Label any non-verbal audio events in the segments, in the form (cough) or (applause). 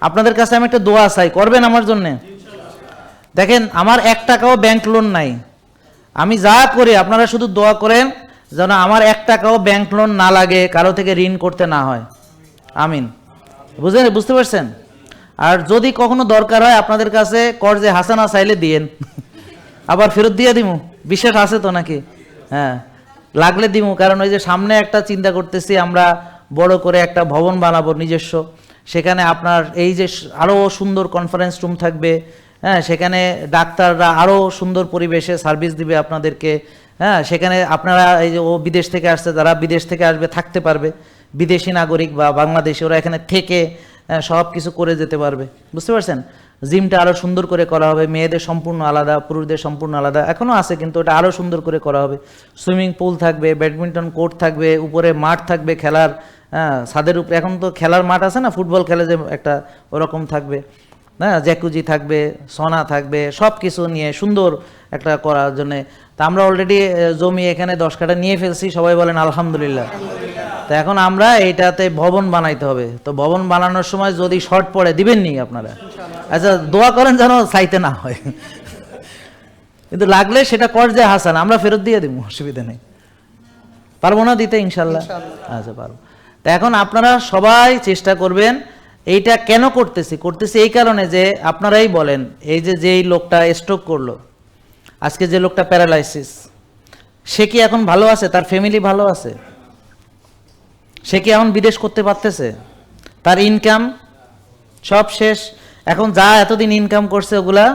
আপনাদের কাছে আমি একটা দোয়া চাই, করবেন আমার জন্যে? দেখেন, আমার এক টাকাও ব্যাংক লোন নাই। আমি যা করি, আপনারা শুধু দোয়া করেন যেন আমার এক টাকাও ব্যাংক লোন না লাগে, কারও থেকে ঋণ করতে না হয়। আমিন। বুঝলেন, বুঝতে পারছেন? আর যদি কখনো দরকার হয় আপনাদের কাছে, কর্জে হাসানা চাইলে দিয়েন। (laughs) আবার ফেরত দিয়ে দিমু? বিশ্বাস আছে তো নাকি? হ্যাঁ। লাগলে দিমু, কারণ ওই যে সামনে একটা চিন্তা করতেছি, আমরা বড় করে একটা ভবন বানাবো নিজস্ব। সেখানে আপনার এই যে আরও সুন্দর কনফারেন্স রুম থাকবে হ্যাঁ সেখানে ডাক্তাররা আরও সুন্দর পরিবেশে সার্ভিস দিবে আপনাদেরকে হ্যাঁ সেখানে আপনারা এই যে ও বিদেশ থেকে আসছে, যারা বিদেশ থেকে আসবে, থাকতে পারবে। বিদেশি নাগরিক বা বাংলাদেশি, ওরা এখানে থেকে সব কিছু করে যেতে পারবে। বুঝতে পারছেন? জিমটা আরও সুন্দর করে করা হবে, মেয়েদের সম্পূর্ণ আলাদা, পুরুষদের সম্পূর্ণ আলাদা এখনও আছে, কিন্তু ওটা আরও সুন্দর করে করা হবে। সুইমিং পুল থাকবে, ব্যাডমিন্টন কোর্ট থাকবে, উপরে মাঠ থাকবে, খেলার হ্যাঁ ছাদের উপরে। এখন তো খেলার মাঠ আছে না ফুটবল খেলে যে একটা ওরকম থাকবে। হ্যাঁ জ্যাকুজি থাকবে সোনা থাকবে সব কিছু নিয়ে সুন্দর একটা করার জন্য। তা আমরা অলরেডি জমি এখানে দশ কাঠা নিয়ে ফেলছি সবাই বলেন আলহামদুলিল্লাহ। তো এখন আমরা এইটাতে ভবন বানাইতে হবে। তো ভবন বানানোর সময় যদি শর্ট পড়ে দিবেন নি আপনারা? আচ্ছা দোয়া করেন যেন চাইতে না হয়। কিন্তু লাগলে সেটা কর্জে হাসান আমরা ফেরত দিয়ে দিব অসুবিধা নেই। পারব না দিতে ইনশাল্লাহ আচ্ছা পারব। তা এখন আপনারা সবাই চেষ্টা করবেন এইটা কেন করতেছি? করতেছি এই কারণে যে আপনারাই বলেন, এই যে যেই লোকটা স্ট্রোক করল, আজকে যে লোকটা প্যারালাইসিস সে কি এখন ভালো আছে? তার ফ্যামিলি ভালো আছে? সে কি এখন বিদেশ করতে পারতেছে? তার ইনকাম সব শেষ। এখন যা এতদিন ইনকাম করছে ওগুলা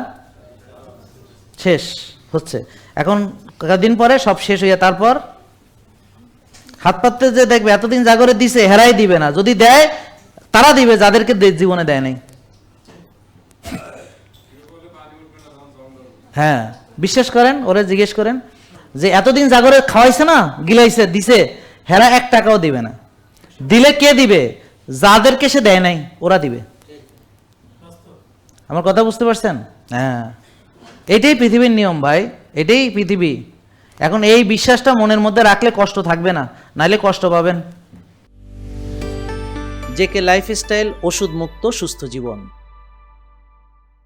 শেষ হচ্ছে। এখন কদিন পরে সব শেষ হইয়া তারপর হাত পাততে যে দেখবে, এতদিন জাগরে দিছে, হেরাই দিবে না। যদি দেয়, তারা দিবে, যাদেরকে জীবনে দেয় নাই। হ্যাঁ বিশ্বাস করেন, ওরা জিজ্ঞেস করেন, যে এতদিন জাগরে খাওয়াইছে না, গিলাইছে, দিছে, হেরা এক টাকাও দিবে না। দিলে কে দিবে? যাদেরকে সে দেয় নাই, ওরা দিবে। আমার কথা বুঝতে পারছেন? হ্যাঁ। এটাই পৃথিবীর নিয়ম, ভাই। এটাই পৃথিবী। এখন এই বিশ্বাসটা মনের মধ্যে রাখলে কষ্ট থাকবে না। নাইলে কষ্ট পাবেন। জেকে লাইফস্টাইল ওষুধ মুক্ত সুস্থ জীবন।